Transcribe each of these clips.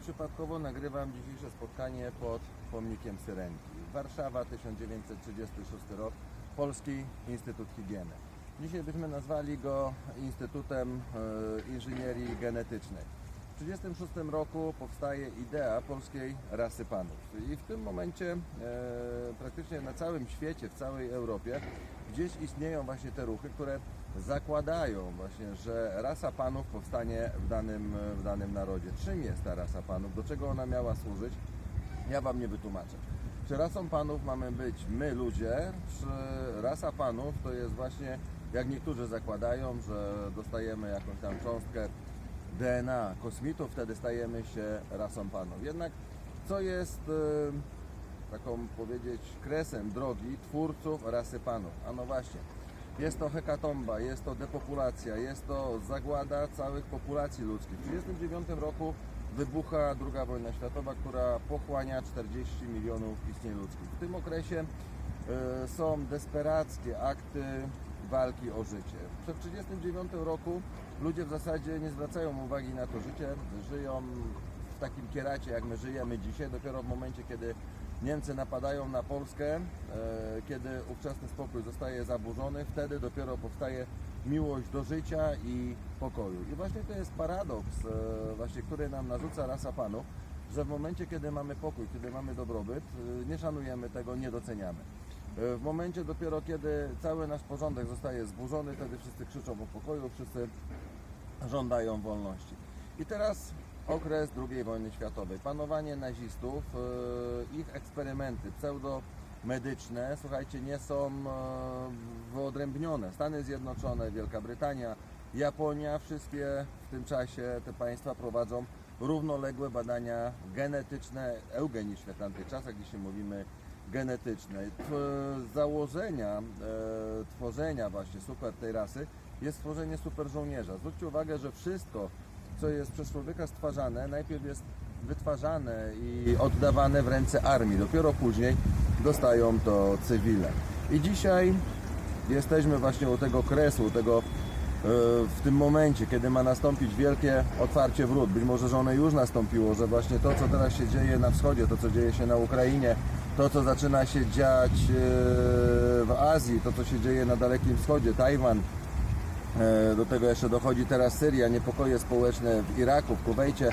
Nieprzypadkowo nagrywam dzisiejsze spotkanie pod pomnikiem Syrenki. Warszawa, 1936 rok, Polski Instytut Higieny. Dzisiaj byśmy nazwali go Instytutem e, Inżynierii Genetycznej. W 1936 roku powstaje idea polskiej rasy panów. I w tym momencie e, praktycznie na całym świecie, w całej Europie gdzieś istnieją właśnie te ruchy, które zakładają właśnie, że rasa panów powstanie w danym, w danym narodzie. Czym jest ta rasa panów? Do czego ona miała służyć? Ja Wam nie wytłumaczę. Czy rasą panów mamy być my ludzie, czy rasa panów to jest właśnie, jak niektórzy zakładają, że dostajemy jakąś tam cząstkę DNA kosmitów, wtedy stajemy się rasą panów. Jednak co jest e, taką powiedzieć kresem drogi twórców rasy panów? A no właśnie, jest to hekatomba, jest to depopulacja, jest to zagłada całych populacji ludzkich. W 1939 roku wybucha II wojna światowa, która pochłania 40 milionów istnień ludzkich. W tym okresie e, są desperackie akty walki o życie. Przed 1939 roku ludzie w zasadzie nie zwracają uwagi na to życie, żyją w takim kieracie, jak my żyjemy dzisiaj, dopiero w momencie, kiedy Niemcy napadają na Polskę, e, kiedy ówczesny spokój zostaje zaburzony, wtedy dopiero powstaje miłość do życia i pokoju. I właśnie to jest paradoks, e, właśnie, który nam narzuca rasa panów, że w momencie, kiedy mamy pokój, kiedy mamy dobrobyt, e, nie szanujemy tego, nie doceniamy. W momencie dopiero, kiedy cały nasz porządek zostaje zburzony, wtedy wszyscy krzyczą o pokoju, wszyscy żądają wolności. I teraz okres II wojny światowej. Panowanie nazistów, e, ich eksperymenty pseudomedyczne, słuchajcie, nie są e, wyodrębnione. Stany Zjednoczone, Wielka Brytania, Japonia, wszystkie w tym czasie te państwa prowadzą równoległe badania genetyczne, eugeniczne w tamtych czasach, dzisiaj mówimy genetyczne. Założenia e, tworzenia właśnie super tej rasy jest stworzenie super żołnierza. Zwróćcie uwagę, że wszystko, co jest przez człowieka stwarzane, najpierw jest wytwarzane i oddawane w ręce armii. Dopiero później dostają to cywile. I dzisiaj jesteśmy właśnie u tego kresu, u tego e, w tym momencie, kiedy ma nastąpić wielkie otwarcie wrót. Być może, że one już nastąpiło, że właśnie to, co teraz się dzieje na wschodzie, to, co dzieje się na Ukrainie, to, co zaczyna się dziać e, w Azji, to, co się dzieje na Dalekim Wschodzie, Tajwan, Do tego jeszcze dochodzi teraz Syria, niepokoje społeczne w Iraku, w Kuwejcie.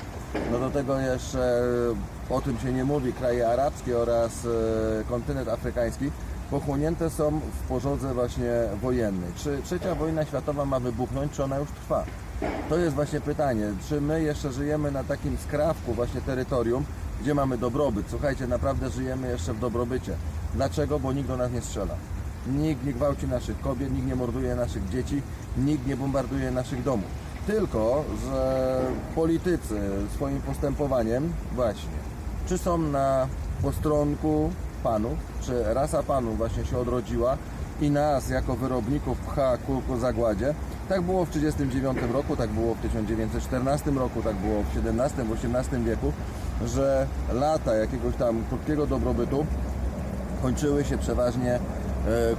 No do tego jeszcze, e, o tym się nie mówi, kraje arabskie oraz e, kontynent afrykański pochłonięte są w porządze właśnie wojennej. Czy trzecia wojna światowa ma wybuchnąć, czy ona już trwa? To jest właśnie pytanie, czy my jeszcze żyjemy na takim skrawku właśnie terytorium, gdzie mamy dobrobyt. Słuchajcie, naprawdę żyjemy jeszcze w dobrobycie. Dlaczego? Bo nikt do nas nie strzela. Nikt nie gwałci naszych kobiet, nikt nie morduje naszych dzieci, nikt nie bombarduje naszych domów. Tylko, że politycy swoim postępowaniem właśnie, czy są na postronku panów, czy rasa panów właśnie się odrodziła i nas jako wyrobników pcha ku, zagładzie. Tak było w 1939 roku, tak było w 1914 roku, tak było w XVII, w XVIII wieku, że lata jakiegoś tam krótkiego dobrobytu kończyły się przeważnie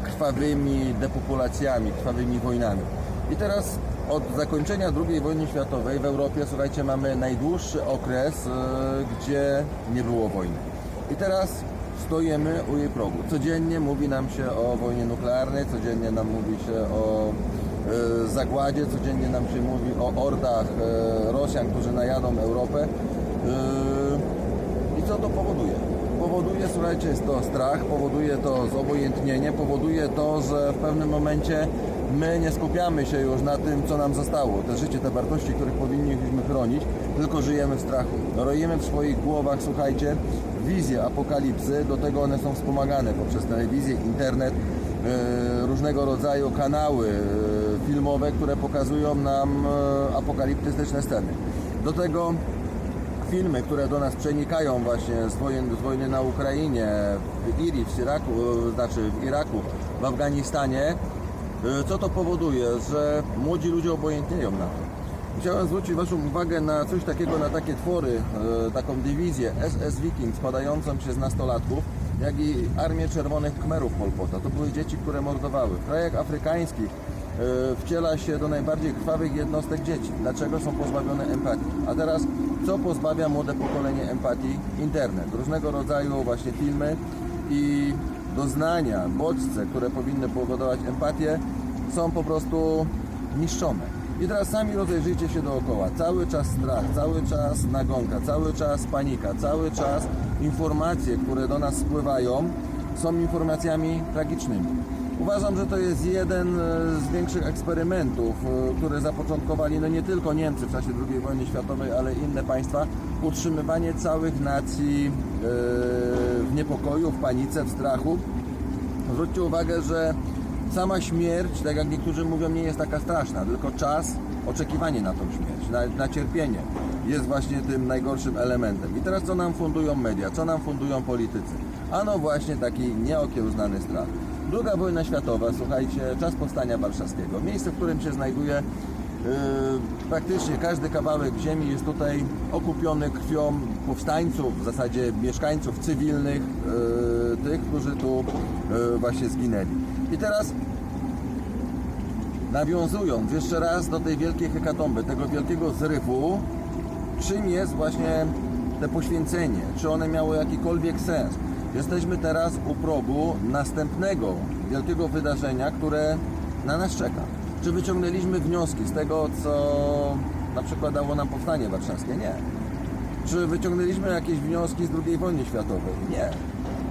krwawymi depopulacjami, krwawymi wojnami. I teraz od zakończenia II wojny światowej w Europie, słuchajcie, mamy najdłuższy okres, e, gdzie nie było wojny. I teraz stoimy u jej progu. Codziennie mówi nam się o wojnie nuklearnej, codziennie nam mówi się o e, zagładzie, codziennie nam się mówi o ordach e, Rosjan, którzy najadą Europę. E, I co to powoduje? Powoduje, słuchajcie, jest to strach, powoduje to zobojętnienie, powoduje to, że w pewnym momencie my nie skupiamy się już na tym, co nam zostało, te życie, te wartości, których powinniśmy chronić, tylko żyjemy w strachu. Roimy w swoich głowach, słuchajcie, wizje apokalipsy, do tego one są wspomagane poprzez telewizję, internet, e, różnego rodzaju kanały e, filmowe, które pokazują nam e, apokaliptyczne sceny. Do tego filmy, które do nas przenikają właśnie z, wojen, z wojny na Ukrainie, w Irii, w Iraku, e, znaczy w Iraku, w Afganistanie, e, co to powoduje? Że młodzi ludzie obojętnieją na to. Chciałem zwrócić Waszą uwagę na coś takiego, na takie twory, e, taką dywizję SS Viking składającą się z nastolatków, jak i Armię Czerwonych Khmerów Pol Pota. To były dzieci, które mordowały. W krajach afrykańskich wciela się do najbardziej krwawych jednostek dzieci. Dlaczego są pozbawione empatii? A teraz, co pozbawia młode pokolenie empatii? Internet. Różnego rodzaju właśnie filmy i doznania, bodźce, które powinny powodować empatię, są po prostu niszczone. I teraz sami rozejrzyjcie się dookoła. Cały czas strach, cały czas nagonka, cały czas panika, cały czas informacje, które do nas spływają, są informacjami tragicznymi. Uważam, że to jest jeden e, z większych eksperymentów, e, które zapoczątkowali no nie tylko Niemcy w czasie II wojny światowej, ale inne państwa, utrzymywanie całych nacji e, w niepokoju, w panice, w strachu. Zwróćcie uwagę, że sama śmierć, tak jak niektórzy mówią, nie jest taka straszna, tylko czas, oczekiwanie na tą śmierć, na, na cierpienie jest właśnie tym najgorszym elementem. I teraz co nam fundują media, co nam fundują politycy? Ano właśnie taki nieokiełznany strach. Druga wojna światowa, słuchajcie, czas powstania warszawskiego, miejsce, w którym się znajduje Yy, praktycznie każdy kawałek ziemi jest tutaj okupiony krwią powstańców, w zasadzie mieszkańców cywilnych, yy, tych, którzy tu yy, właśnie zginęli. I teraz nawiązując jeszcze raz do tej wielkiej hekatomby, tego wielkiego zrywu, czym jest właśnie te poświęcenie? Czy one miało jakikolwiek sens? Jesteśmy teraz u progu następnego wielkiego wydarzenia, które na nas czeka. Czy wyciągnęliśmy wnioski z tego, co na przykład dało nam powstanie warszawskie? Nie. Czy wyciągnęliśmy jakieś wnioski z II wojny światowej? Nie.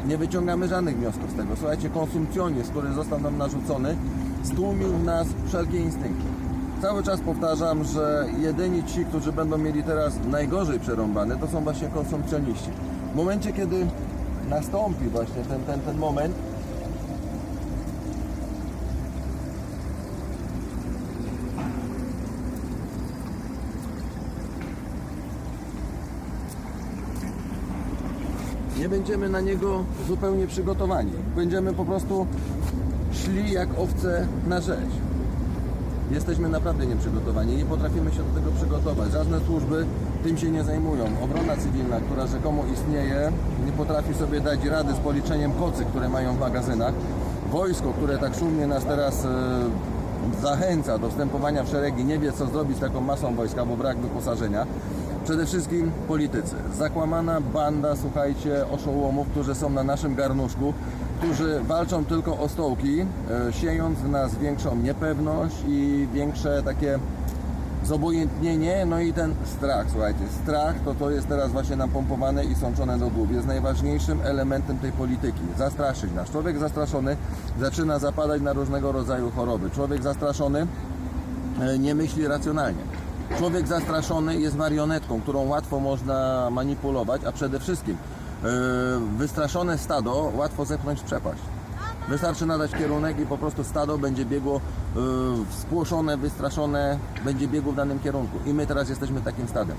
Nie wyciągamy żadnych wniosków z tego. Słuchajcie, konsumpcjonizm, który został nam narzucony, stłumił w nas wszelkie instynkty. Cały czas powtarzam, że jedyni ci, którzy będą mieli teraz najgorzej przerąbane, to są właśnie konsumpcjoniści. W momencie, kiedy nastąpi właśnie ten, ten, ten moment, nie będziemy na niego zupełnie przygotowani. Będziemy po prostu szli jak owce na rzeź. Jesteśmy naprawdę nieprzygotowani, nie potrafimy się do tego przygotować. Żadne służby tym się nie zajmują. Obrona cywilna, która rzekomo istnieje, nie potrafi sobie dać rady z policzeniem kocy, które mają w magazynach. Wojsko, które tak szumnie nas teraz e, zachęca do wstępowania w szeregi, nie wie co zrobić z taką masą wojska, bo brak wyposażenia. Przede wszystkim politycy. Zakłamana banda, słuchajcie, oszołomów, którzy są na naszym garnuszku, którzy walczą tylko o stołki, e, siejąc w nas większą niepewność i większe takie zobojętnienie, no i ten strach, słuchajcie, strach to to jest teraz właśnie napompowane i sączone do głów. Jest najważniejszym elementem tej polityki. Zastraszyć nas. Człowiek zastraszony zaczyna zapadać na różnego rodzaju choroby. Człowiek zastraszony e, nie myśli racjonalnie. Człowiek zastraszony jest marionetką, którą łatwo można manipulować, a przede wszystkim wystraszone stado łatwo zepchnąć w przepaść. Wystarczy nadać kierunek i po prostu stado będzie biegło e, spłoszone, wystraszone, będzie biegło w danym kierunku. I my teraz jesteśmy takim stadem,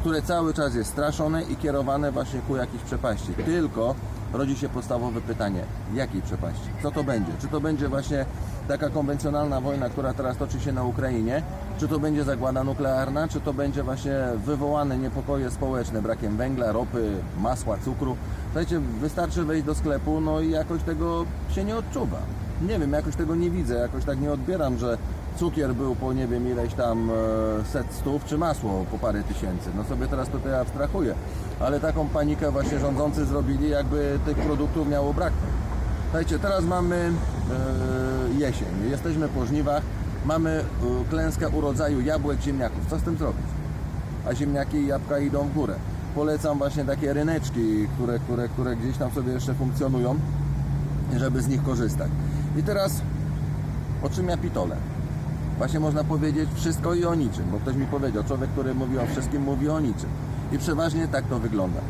które cały czas jest straszone i kierowane właśnie ku jakiejś przepaści. Tylko rodzi się podstawowe pytanie, jakiej przepaści? Co to będzie? Czy to będzie właśnie taka konwencjonalna wojna, która teraz toczy się na Ukrainie? Czy to będzie zagłada nuklearna? Czy to będzie właśnie wywołane niepokoje społeczne brakiem węgla, ropy, masła, cukru? Słuchajcie, wystarczy wejść do sklepu, no i jakoś tego się nie odczuwa. Nie wiem, jakoś tego nie widzę, jakoś tak nie odbieram, że cukier był po nie wiem ileś tam e, set stów, czy masło po parę tysięcy. No sobie teraz tutaj abstrahuję. Ale taką panikę właśnie rządzący zrobili, jakby tych produktów miało braknąć. Słuchajcie, teraz mamy e, jesień, jesteśmy po żniwach, mamy e, klęskę urodzaju jabłek, ziemniaków. Co z tym zrobić? A ziemniaki i jabłka idą w górę. Polecam właśnie takie ryneczki, które, które, które gdzieś tam sobie jeszcze funkcjonują, żeby z nich korzystać. I teraz o czym ja pitole? Właśnie można powiedzieć wszystko i o niczym, bo ktoś mi powiedział, człowiek, który mówi o wszystkim, mówi o niczym. I przeważnie tak to wygląda.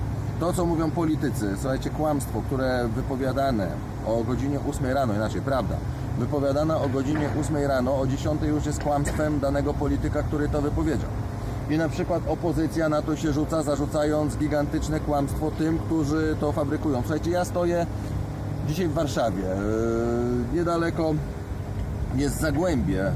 To, co mówią politycy, słuchajcie, kłamstwo, które wypowiadane o godzinie 8 rano, inaczej prawda, wypowiadana o godzinie 8 rano, o 10 już jest kłamstwem danego polityka, który to wypowiedział. I na przykład opozycja na to się rzuca, zarzucając gigantyczne kłamstwo tym, którzy to fabrykują. Słuchajcie, ja stoję dzisiaj w Warszawie, yy, niedaleko jest Zagłębie,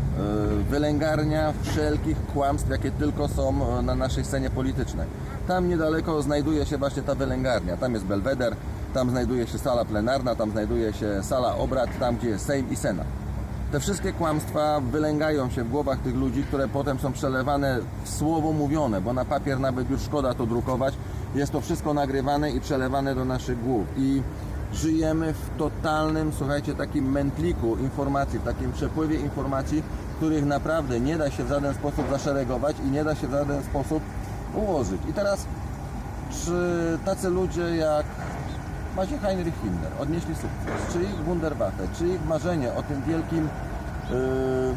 yy, wylęgarnia wszelkich kłamstw, jakie tylko są yy, na naszej scenie politycznej. Tam niedaleko znajduje się właśnie ta wylęgarnia, tam jest Belweder, tam znajduje się sala plenarna, tam znajduje się sala obrad, tam gdzie jest Sejm i Senat. Te wszystkie kłamstwa wylęgają się w głowach tych ludzi, które potem są przelewane w słowo mówione, bo na papier nawet już szkoda to drukować. Jest to wszystko nagrywane i przelewane do naszych głów. I żyjemy w totalnym, słuchajcie, takim mętliku informacji, w takim przepływie informacji, których naprawdę nie da się w żaden sposób zaszeregować i nie da się w żaden sposób ułożyć. I teraz, czy tacy ludzie jak Maciej Heinrich Himmler odnieśli sukces, czy ich Wunderwaffe, czy ich marzenie o tym wielkim yy,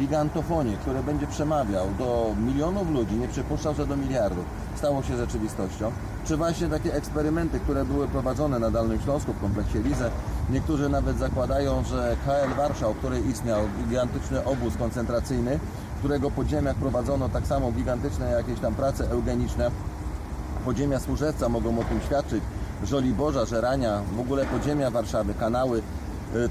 gigantofonie, który będzie przemawiał do milionów ludzi, nie przypuszczał, że do miliardów, stało się rzeczywistością. Czy właśnie takie eksperymenty, które były prowadzone na Dolnym Śląsku w kompleksie Lize, niektórzy nawet zakładają, że KL Warszał, który istniał, gigantyczny obóz koncentracyjny, którego podziemiach prowadzono tak samo gigantyczne jakieś tam prace eugeniczne, podziemia Służewca mogą o tym świadczyć, Żoliborza, Żerania, w ogóle podziemia Warszawy, kanały,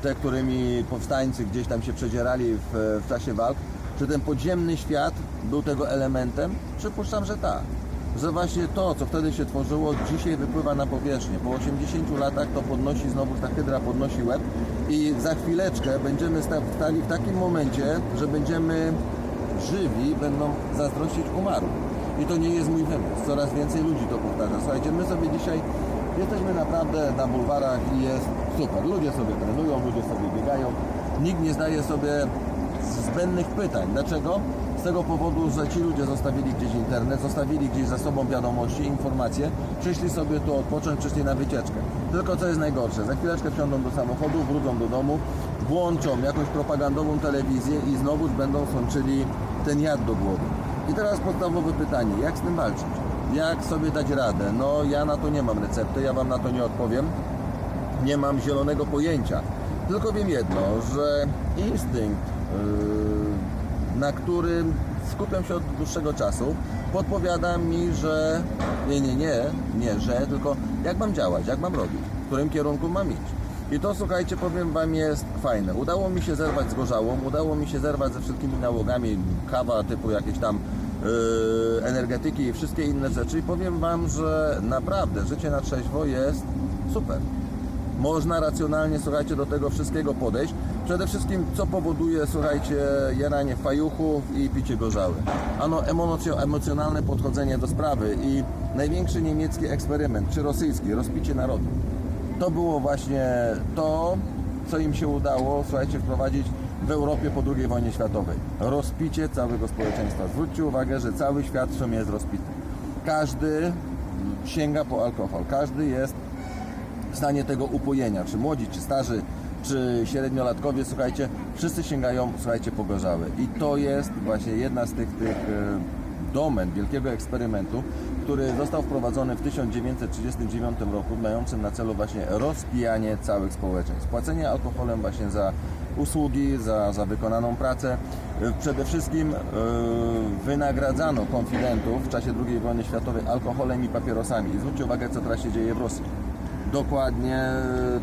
te, którymi powstańcy gdzieś tam się przedzierali w, w czasie walk. Czy ten podziemny świat był tego elementem? Przypuszczam, że tak. Że właśnie to, co wtedy się tworzyło, dzisiaj wypływa na powierzchnię. Po 80 latach to podnosi znowu, ta hydra podnosi łeb i za chwileczkę będziemy sta- stali w takim momencie, że będziemy żywi, będą zazdrościć umarłych. I to nie jest mój wymysł. Coraz więcej ludzi to powtarza. Słuchajcie, my sobie dzisiaj jesteśmy naprawdę na bulwarach i jest super. Ludzie sobie trenują, ludzie sobie biegają. Nikt nie zdaje sobie zbędnych pytań. Dlaczego? Z tego powodu, że ci ludzie zostawili gdzieś internet, zostawili gdzieś za sobą wiadomości, informacje, przyszli sobie tu odpocząć, przyszli na wycieczkę. Tylko co jest najgorsze, za chwileczkę wsiądą do samochodu, wrócą do domu, włączą jakąś propagandową telewizję i znowuż będą sączyli ten jad do głowy. I teraz podstawowe pytanie, jak z tym walczyć? Jak sobie dać radę? No ja na to nie mam recepty, ja Wam na to nie odpowiem. Nie mam zielonego pojęcia. Tylko wiem jedno, że instynkt, yy, na którym skupiam się od dłuższego czasu, podpowiada mi, że nie, nie, nie, nie, że, tylko jak mam działać, jak mam robić, w którym kierunku mam iść. I to słuchajcie, powiem Wam, jest fajne. Udało mi się zerwać z gorzałą, udało mi się zerwać ze wszystkimi nałogami, kawa typu jakieś tam energetyki i wszystkie inne rzeczy. I powiem Wam, że naprawdę życie na trzeźwo jest super. Można racjonalnie, słuchajcie, do tego wszystkiego podejść. Przede wszystkim, co powoduje, słuchajcie, jaranie fajuchów i picie gorzały. Ano emocjo- emocjonalne podchodzenie do sprawy i największy niemiecki eksperyment, czy rosyjski, rozpicie narodu. To było właśnie to, co im się udało, słuchajcie, wprowadzić w Europie po II wojnie światowej. Rozpicie całego społeczeństwa. Zwróćcie uwagę, że cały świat w sumie jest rozpity. Każdy sięga po alkohol, każdy jest w stanie tego upojenia, czy młodzi, czy starzy, czy średniolatkowie, słuchajcie, wszyscy sięgają, słuchajcie, po gorzały. I to jest właśnie jedna z tych, tych e, domen wielkiego eksperymentu, który został wprowadzony w 1939 roku, mającym na celu właśnie rozpijanie całych społeczeństw. Płacenie alkoholem właśnie za usługi, za, za wykonaną pracę. E, Przede wszystkim e, wynagradzano konfidentów w czasie II wojny światowej alkoholem i papierosami. I zwróćcie uwagę, co teraz się dzieje w Rosji dokładnie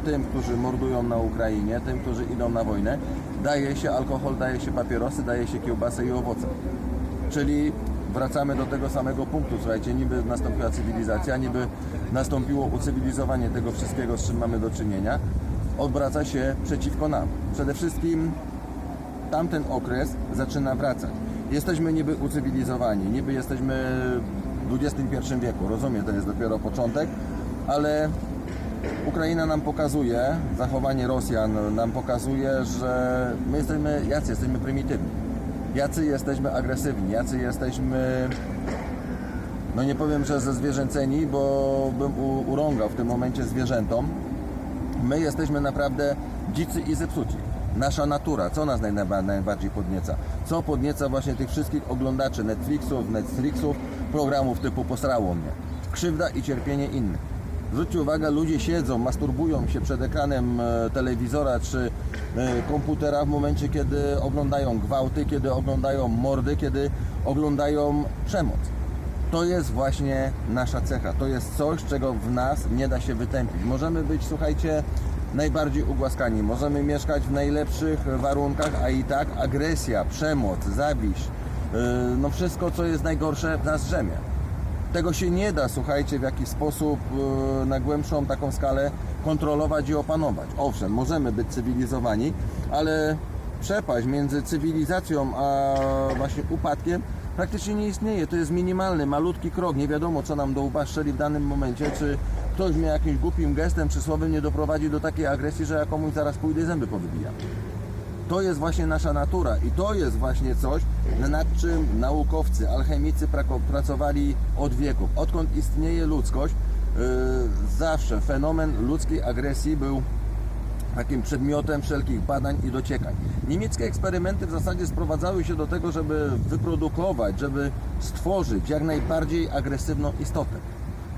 tym, którzy mordują na Ukrainie, tym, którzy idą na wojnę, daje się alkohol, daje się papierosy, daje się kiełbasę i owoce. Czyli wracamy do tego samego punktu, słuchajcie, niby nastąpiła cywilizacja, niby nastąpiło ucywilizowanie tego wszystkiego, z czym mamy do czynienia, odwraca się przeciwko nam. Przede wszystkim tamten okres zaczyna wracać. Jesteśmy niby ucywilizowani, niby jesteśmy w XXI wieku, rozumiem, to jest dopiero początek, ale Ukraina nam pokazuje, zachowanie Rosjan nam pokazuje, że my jesteśmy, jacy jesteśmy prymitywni, jacy jesteśmy agresywni, jacy jesteśmy, no nie powiem, że ze zwierzęceni, bo bym u- urągał w tym momencie zwierzętom, my jesteśmy naprawdę dzicy i zepsuci. Nasza natura, co nas naj- najbardziej podnieca? Co podnieca właśnie tych wszystkich oglądaczy Netflixów, Netflixów, programów typu Posrało mnie? Krzywda i cierpienie innych. Zwróćcie uwagę, ludzie siedzą, masturbują się przed ekranem e, telewizora czy komputera w momencie, kiedy oglądają gwałty, kiedy oglądają mordy, kiedy oglądają przemoc. To jest właśnie nasza cecha. To jest coś, czego w nas nie da się wytępić. Możemy być, słuchajcie, najbardziej ugłaskani. Możemy mieszkać w najlepszych warunkach, a i tak agresja, przemoc, zawiść, yy, no wszystko, co jest najgorsze w nas drzemie. Tego się nie da, słuchajcie, w jakiś sposób yy, na głębszą taką skalę kontrolować i opanować. Owszem, możemy być cywilizowani, ale przepaść między cywilizacją a właśnie upadkiem praktycznie nie istnieje. To jest minimalny, malutki krok. Nie wiadomo, co nam do łba strzeli w danym momencie, czy ktoś mnie jakimś głupim gestem czy słowem nie doprowadzi do takiej agresji, że ja komuś zaraz pójdę i zęby powybijam. To jest właśnie nasza natura i to jest właśnie coś, nad czym naukowcy, alchemicy pracowali od wieków. Odkąd istnieje ludzkość, zawsze fenomen ludzkiej agresji był takim przedmiotem wszelkich badań i dociekań. Niemieckie eksperymenty w zasadzie sprowadzały się do tego, żeby wyprodukować, żeby stworzyć jak najbardziej agresywną istotę.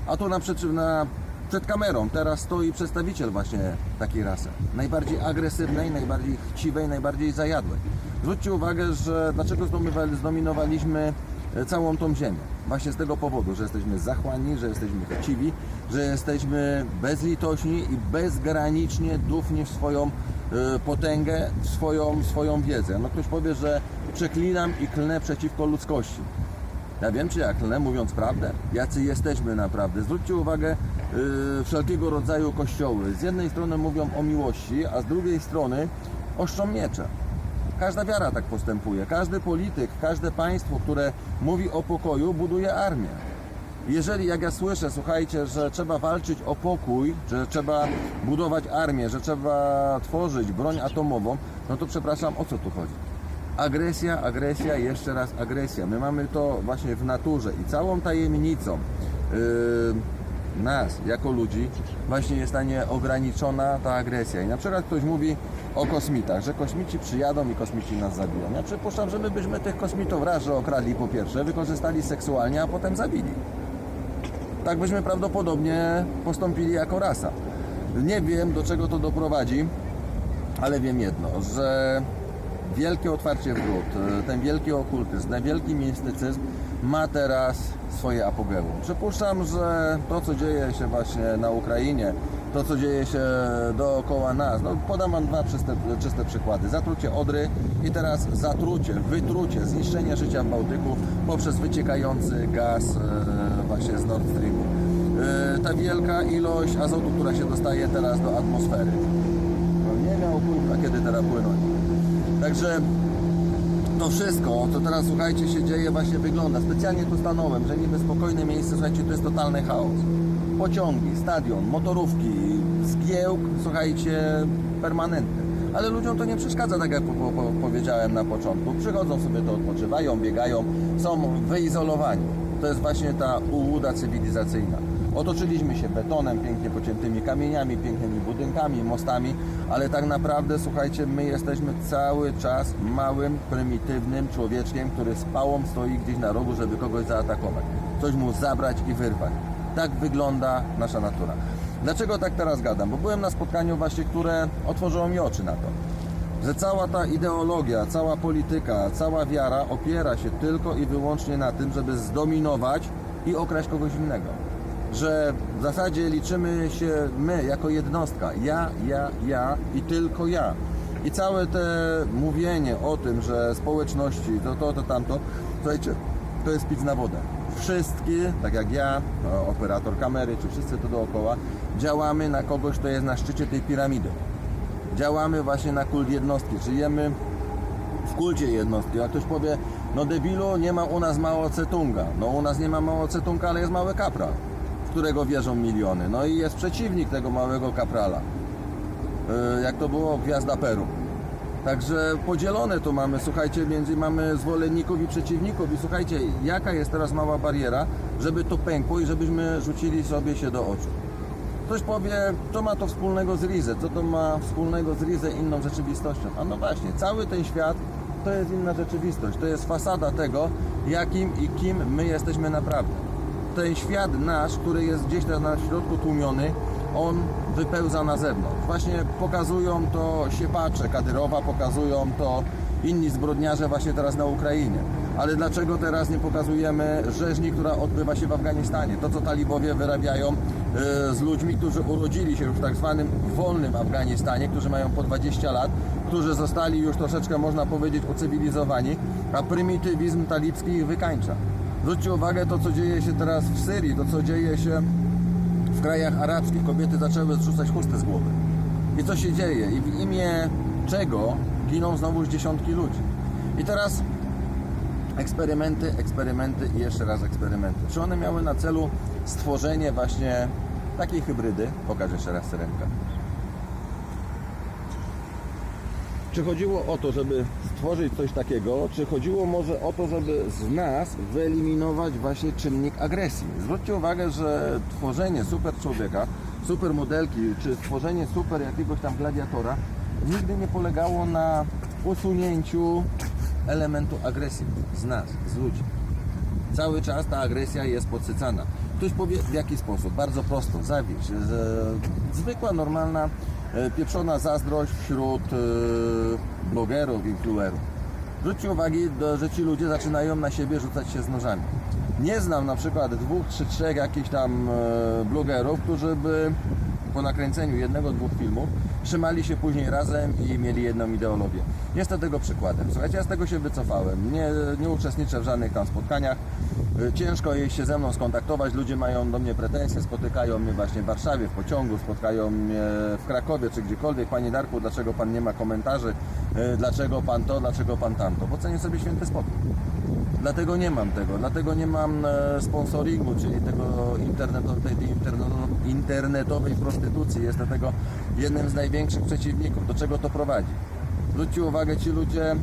A tu na, przed, na, przed kamerą teraz stoi przedstawiciel właśnie takiej rasy. Najbardziej agresywnej, najbardziej chciwej, najbardziej zajadłej. Zwróćcie uwagę, że dlaczego zdominowali- zdominowaliśmy całą tą ziemię. Właśnie z tego powodu, że jesteśmy zachłanni, że jesteśmy chciwi, że jesteśmy bezlitośni i bezgranicznie dufni w swoją e, potęgę, w swoją, swoją wiedzę. No ktoś powie, że przeklinam i klnę przeciwko ludzkości. Ja wiem, czy ja klnę, mówiąc prawdę. Jacy jesteśmy naprawdę. Zwróćcie uwagę, yy, wszelkiego rodzaju kościoły. Z jednej strony mówią o miłości, a z drugiej strony oszczą miecze. Każda wiara tak postępuje. Każdy polityk, każde państwo, które mówi o pokoju, buduje armię. Jeżeli, jak ja słyszę, słuchajcie, że trzeba walczyć o pokój, że trzeba budować armię, że trzeba tworzyć broń atomową, no to przepraszam, o co tu chodzi? Agresja, agresja, jeszcze raz agresja. My mamy to właśnie w naturze i całą tajemnicą yy, nas, jako ludzi, właśnie jest ta nieograniczona ta agresja. I na przykład ktoś mówi o kosmitach, że kosmici przyjadą i kosmici nas zabiją. Ja przypuszczam, że my byśmy tych kosmitów raz, że okradli po pierwsze, wykorzystali seksualnie, a potem zabili. Tak byśmy prawdopodobnie postąpili jako rasa. Nie wiem, do czego to doprowadzi, ale wiem jedno, że wielkie otwarcie wrót, e, ten wielki okultyzm, ten wielki mistycyzm ma teraz swoje apogeum. Przypuszczam, że to, co dzieje się właśnie na Ukrainie, to, co dzieje się dookoła nas, no podam Wam dwa czyste, czyste przykłady. Zatrucie Odry i teraz zatrucie, wytrucie, zniszczenie życia w Bałtyku poprzez wyciekający gaz e, właśnie z Nord Streamu. E, Ta wielka ilość azotu, która się dostaje teraz do atmosfery. No nie miał kurwa kiedy teraz płynąć. Także to wszystko, co teraz słuchajcie się dzieje, właśnie wygląda. Specjalnie tu stanąłem, że niby spokojne miejsce, słuchajcie, to jest totalny chaos. Pociągi, stadion, motorówki, zgiełk, słuchajcie, permanentny. Ale ludziom to nie przeszkadza, tak jak po, po, powiedziałem na początku. Przychodzą sobie, to odpoczywają, biegają, są wyizolowani. To jest właśnie ta ułuda cywilizacyjna. Otoczyliśmy się betonem, pięknie pociętymi kamieniami, pięknymi budynkami, mostami, ale tak naprawdę, słuchajcie, my jesteśmy cały czas małym, prymitywnym człowieczkiem, który z pałą stoi gdzieś na rogu, żeby kogoś zaatakować. Coś mu zabrać i wyrwać. Tak wygląda nasza natura. Dlaczego tak teraz gadam? Bo byłem na spotkaniu właśnie, które otworzyło mi oczy na to że cała ta ideologia, cała polityka, cała wiara opiera się tylko i wyłącznie na tym, żeby zdominować i okraść kogoś innego. Że w zasadzie liczymy się my jako jednostka. Ja, ja, ja i tylko ja. I całe te mówienie o tym, że społeczności, to, to, to, tamto, słuchajcie, to jest pic na wodę. Wszystkie, tak jak ja, no, operator kamery, czy wszyscy tu dookoła, działamy na kogoś, kto jest na szczycie tej piramidy działamy właśnie na kult jednostki, żyjemy w kulcie jednostki. A ktoś powie, no debilu, nie ma u nas mało cetunga. No u nas nie ma mało cetunga, ale jest mały kapral, którego wierzą miliony. No i jest przeciwnik tego małego kaprala. Yy, jak to było, Gwiazda Peru. Także podzielone to mamy, słuchajcie, między mamy zwolenników i przeciwników i słuchajcie, jaka jest teraz mała bariera, żeby to pękło i żebyśmy rzucili sobie się do oczu. Ktoś powie, co ma to wspólnego z Rizę, co to ma wspólnego z Rizę inną rzeczywistością. A no właśnie, cały ten świat to jest inna rzeczywistość, to jest fasada tego, jakim i kim my jesteśmy naprawdę. Ten świat nasz, który jest gdzieś tam na środku tłumiony, on wypełza na zewnątrz. Właśnie pokazują to siepacze Kadyrowa, pokazują to inni zbrodniarze właśnie teraz na Ukrainie. Ale dlaczego teraz nie pokazujemy rzeźni, która odbywa się w Afganistanie? To, co talibowie wyrabiają e, z ludźmi, którzy urodzili się już w tak zwanym wolnym Afganistanie, którzy mają po 20 lat, którzy zostali już troszeczkę, można powiedzieć, ucywilizowani, a prymitywizm talibski ich wykańcza. Zwróćcie uwagę to, co dzieje się teraz w Syrii, to, co dzieje się w krajach arabskich. Kobiety zaczęły zrzucać chusty z głowy. I co się dzieje? I w imię czego giną znowu dziesiątki ludzi. I teraz eksperymenty, eksperymenty i jeszcze raz eksperymenty. Czy one miały na celu stworzenie właśnie takiej hybrydy? Pokaż jeszcze raz syrenkę. Czy chodziło o to, żeby stworzyć coś takiego, czy chodziło może o to, żeby z nas wyeliminować właśnie czynnik agresji? Zwróćcie uwagę, że tworzenie super człowieka, super modelki, czy stworzenie super jakiegoś tam gladiatora nigdy nie polegało na usunięciu elementu agresji z nas, z ludzi. Cały czas ta agresja jest podsycana. Ktoś powie w jaki sposób? Bardzo prosto, zawiść. Zwykła, normalna, pieprzona zazdrość wśród e, blogerów, influerów. Zwróćcie uwagi, że ci ludzie zaczynają na siebie rzucać się z nożami. Nie znam na przykład dwóch czy trzech jakichś tam e, blogerów, którzy by po nakręceniu jednego, dwóch filmów trzymali się później razem i mieli jedną ideologię. Jestem tego przykładem. Słuchajcie, ja z tego się wycofałem. Nie, nie uczestniczę w żadnych tam spotkaniach. Y, Ciężko jest się ze mną skontaktować. Ludzie mają do mnie pretensje, spotykają mnie właśnie w Warszawie, w pociągu, spotkają mnie w Krakowie czy gdziekolwiek. Panie Darku, dlaczego pan nie ma komentarzy? Y, Dlaczego pan to, dlaczego pan tamto? Bo cenię sobie święty spokój. Dlatego nie mam tego, dlatego nie mam e, sponsoringu, czyli tego internetowej, tej interneto- internetowej prostytucji. Jestem tego jednym z największych przeciwników. Do czego to prowadzi? Zwróćcie uwagę, ci ludzie, e,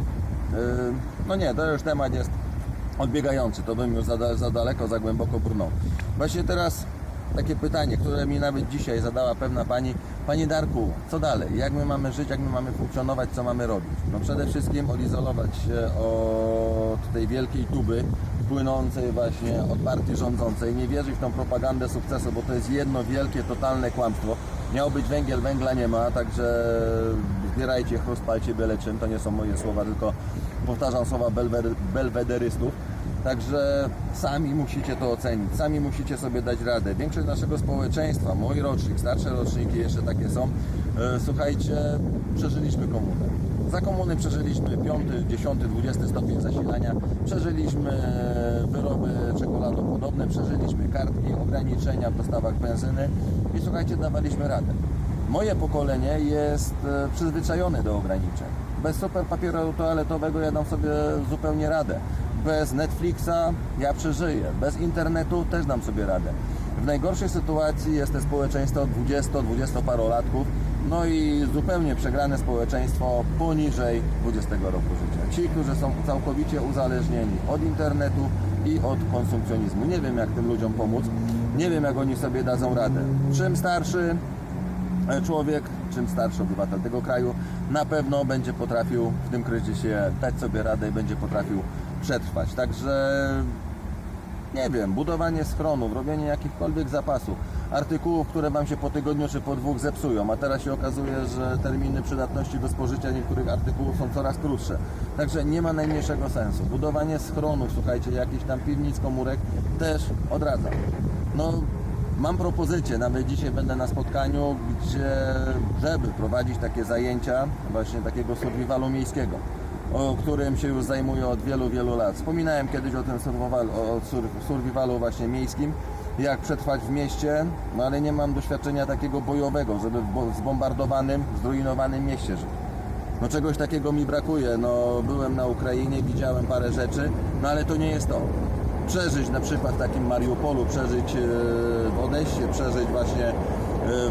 no nie, to już temat jest odbiegający, to bym już za, za daleko, za głęboko brnął. Właśnie teraz takie pytanie, które mi nawet dzisiaj zadała pewna pani. Panie Darku, co dalej? Jak my mamy żyć, jak my mamy funkcjonować, co mamy robić? No przede wszystkim odizolować się od tej wielkiej tuby płynącej właśnie od partii rządzącej. Nie wierzyć w tą propagandę sukcesu, bo to jest jedno wielkie, totalne kłamstwo. Miał być węgiel, węgla nie ma, także zbierajcie chrust, palcie byle czym. To nie są moje słowa, tylko powtarzam słowa belwederystów. Także sami musicie to ocenić, sami musicie sobie dać radę. Większość naszego społeczeństwa, mój rocznik, starsze roczniki jeszcze takie są, e, słuchajcie, przeżyliśmy komunę. Za komuny przeżyliśmy 5, 10, 20 stopień zasilania, przeżyliśmy wyroby czekoladopodobne, przeżyliśmy kartki, ograniczenia w dostawach benzyny i słuchajcie, dawaliśmy radę. Moje pokolenie jest e, przyzwyczajone do ograniczeń. Bez super papieru toaletowego ja dam sobie zupełnie radę. Bez Netflixa ja przeżyję. Bez internetu też dam sobie radę. W najgorszej sytuacji jest to społeczeństwo 20-20 parolatków, no i zupełnie przegrane społeczeństwo poniżej 20 roku życia. Ci, którzy są całkowicie uzależnieni od internetu i od konsumpcjonizmu. Nie wiem, jak tym ludziom pomóc. Nie wiem, jak oni sobie dadzą radę. Czym starszy, człowiek, czym starszy obywatel tego kraju, na pewno będzie potrafił w tym kryzysie dać sobie radę i będzie potrafił przetrwać. Także nie wiem, budowanie schronów, robienie jakichkolwiek zapasów, artykułów, które Wam się po tygodniu czy po dwóch zepsują, a teraz się okazuje, że terminy przydatności do spożycia niektórych artykułów są coraz krótsze. Także nie ma najmniejszego sensu. Budowanie schronów, słuchajcie, jakichś tam piwnic, komórek też odradzam. No, Mam propozycję, nawet dzisiaj będę na spotkaniu, gdzie, żeby prowadzić takie zajęcia właśnie takiego survivalu miejskiego, o którym się już zajmuję od wielu, wielu lat. Wspominałem kiedyś o tym survivalu, o sur- survivalu właśnie miejskim, jak przetrwać w mieście, no ale nie mam doświadczenia takiego bojowego, żeby w bo- zbombardowanym, zrujnowanym mieście żyć. No czegoś takiego mi brakuje. No byłem na Ukrainie, widziałem parę rzeczy, no ale to nie jest to. Przeżyć na przykład w takim Mariupolu, przeżyć e, w Odessie, przeżyć właśnie e,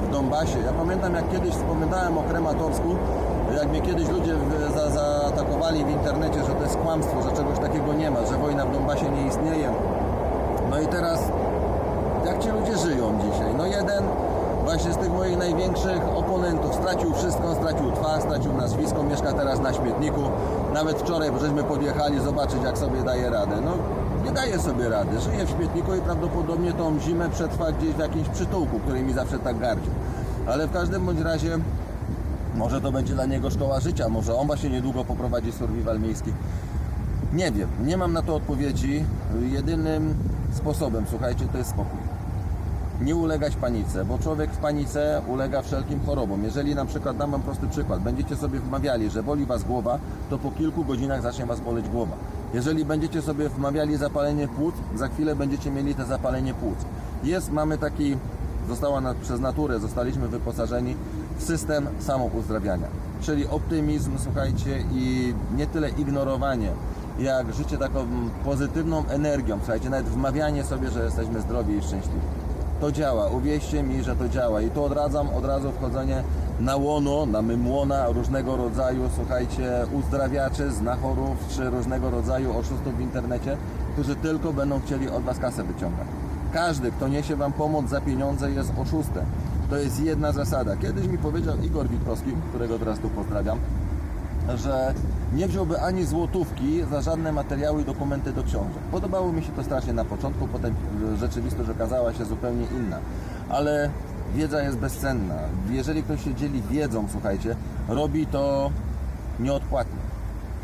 w Donbasie. Ja pamiętam jak kiedyś wspominałem o Krematorsku, jak mnie kiedyś ludzie za, zaatakowali w internecie, że to jest kłamstwo, że czegoś takiego nie ma, że wojna w Donbasie nie istnieje. No i teraz jak ci ludzie żyją dzisiaj? No jeden właśnie z tych moich największych oponentów stracił wszystko, stracił twarz, stracił nazwisko, mieszka teraz na śmietniku. Nawet wczoraj żeśmy podjechali zobaczyć jak sobie daje radę. No nie daje sobie rady, żyje w śmietniku i prawdopodobnie tą zimę przetrwa gdzieś w jakimś przytułku, który mi zawsze tak gardził. Ale w każdym bądź razie może to będzie dla niego szkoła życia, może on właśnie niedługo poprowadzi survival miejski. Nie wiem, nie mam na to odpowiedzi. Jedynym sposobem, słuchajcie, to jest spokój. Nie ulegać panice, bo człowiek w panice ulega wszelkim chorobom. Jeżeli na przykład, dam wam prosty przykład, będziecie sobie wmawiali, że boli was głowa, to po kilku godzinach zacznie was boleć głowa. Jeżeli będziecie sobie wmawiali zapalenie płuc, za chwilę będziecie mieli te zapalenie płuc. Jest, mamy taki, została na, przez naturę, zostaliśmy wyposażeni system samouzdrawiania. czyli optymizm, słuchajcie, i nie tyle ignorowanie, jak życie taką pozytywną energią, słuchajcie, nawet wmawianie sobie, że jesteśmy zdrowi i szczęśliwi. To działa, uwierzcie mi, że to działa i tu odradzam od razu wchodzenie na łono, na mymłona różnego rodzaju, słuchajcie, uzdrawiaczy, znachorów, czy różnego rodzaju oszustów w internecie, którzy tylko będą chcieli od Was kasę wyciągać. Każdy, kto niesie Wam pomoc za pieniądze jest oszustem. To jest jedna zasada. Kiedyś mi powiedział Igor Witkowski, którego teraz tu pozdrawiam, że nie wziąłby ani złotówki za żadne materiały i dokumenty do książek. Podobało mi się to strasznie na początku, potem rzeczywistość okazała się zupełnie inna. Ale wiedza jest bezcenna. Jeżeli ktoś się dzieli wiedzą, słuchajcie, robi to nieodpłatnie.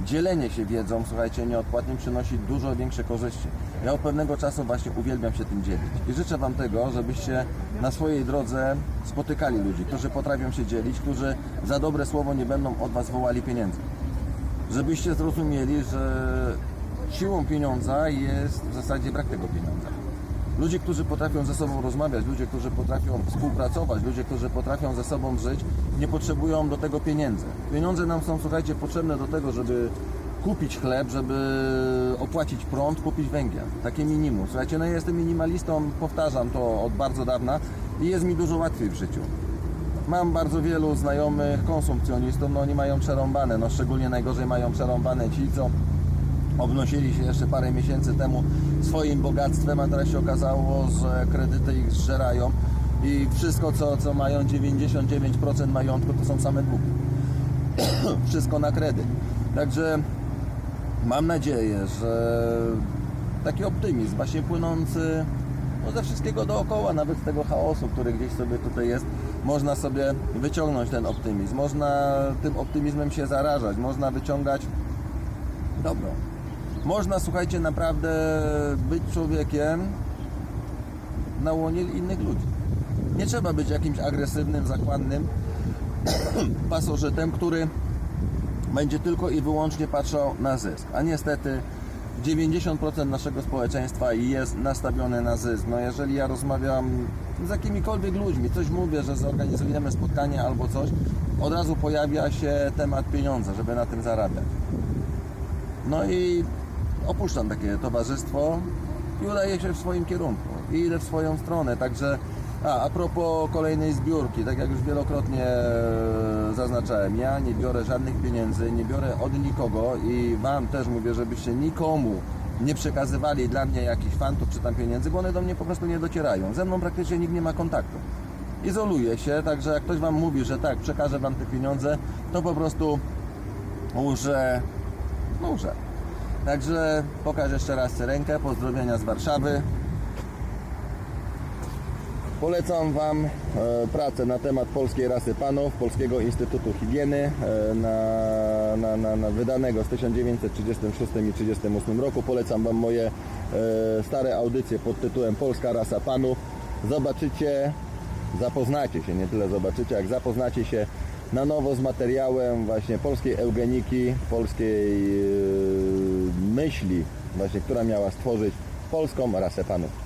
Dzielenie się wiedzą, słuchajcie, nieodpłatnie przynosi dużo większe korzyści. Ja od pewnego czasu właśnie uwielbiam się tym dzielić. I życzę Wam tego, żebyście na swojej drodze spotykali ludzi, którzy potrafią się dzielić, którzy za dobre słowo nie będą od Was wołali pieniędzy. Żebyście zrozumieli, że siłą pieniądza jest w zasadzie brak tego pieniądza. Ludzie, którzy potrafią ze sobą rozmawiać, ludzie, którzy potrafią współpracować, ludzie, którzy potrafią ze sobą żyć, nie potrzebują do tego pieniędzy. Pieniądze nam są, słuchajcie, potrzebne do tego, żeby kupić chleb, żeby opłacić prąd, kupić węgiel. Takie minimum. Słuchajcie, no ja jestem minimalistą, powtarzam to od bardzo dawna i jest mi dużo łatwiej w życiu. Mam bardzo wielu znajomych konsumpcjonistów, no oni mają przerąbane, no szczególnie najgorzej mają przerąbane ci, co obnosili się jeszcze parę miesięcy temu swoim bogactwem, a teraz się okazało, że kredyty ich zżerają i wszystko, co, co mają, 99% majątku, to są same długi. wszystko na kredyt. Także mam nadzieję, że taki optymizm właśnie płynący no, ze wszystkiego dookoła, nawet z tego chaosu, który gdzieś sobie tutaj jest, można sobie wyciągnąć ten optymizm. Można tym optymizmem się zarażać, można wyciągać dobro. Można, słuchajcie, naprawdę być człowiekiem na łonie innych ludzi. Nie trzeba być jakimś agresywnym, zakładnym pasożytem, który będzie tylko i wyłącznie patrzał na zysk. A niestety 90% naszego społeczeństwa jest nastawione na zysk. No jeżeli ja rozmawiam z jakimikolwiek ludźmi, coś mówię, że zorganizujemy spotkanie albo coś, od razu pojawia się temat pieniądza, żeby na tym zarabiać. No i opuszczam takie towarzystwo i udaję się w swoim kierunku i idę w swoją stronę, także a, a propos kolejnej zbiórki, tak jak już wielokrotnie e, zaznaczałem, ja nie biorę żadnych pieniędzy, nie biorę od nikogo i Wam też mówię, żebyście nikomu nie przekazywali dla mnie jakichś fantów czy tam pieniędzy, bo one do mnie po prostu nie docierają. Ze mną praktycznie nikt nie ma kontaktu. Izoluję się, także jak ktoś Wam mówi, że tak, przekażę Wam te pieniądze, to po prostu łże, no łże. Także pokażę jeszcze raz rękę, pozdrowienia z Warszawy. Polecam Wam e, pracę na temat polskiej rasy panów, Polskiego Instytutu Higieny, e, na, na, na, na wydanego z 1936 i 1938 roku. Polecam Wam moje e, stare audycje pod tytułem Polska rasa panów. Zobaczycie, zapoznacie się, nie tyle zobaczycie, jak zapoznacie się na nowo z materiałem właśnie polskiej eugeniki, polskiej myśli, właśnie, która miała stworzyć polską rasę panów.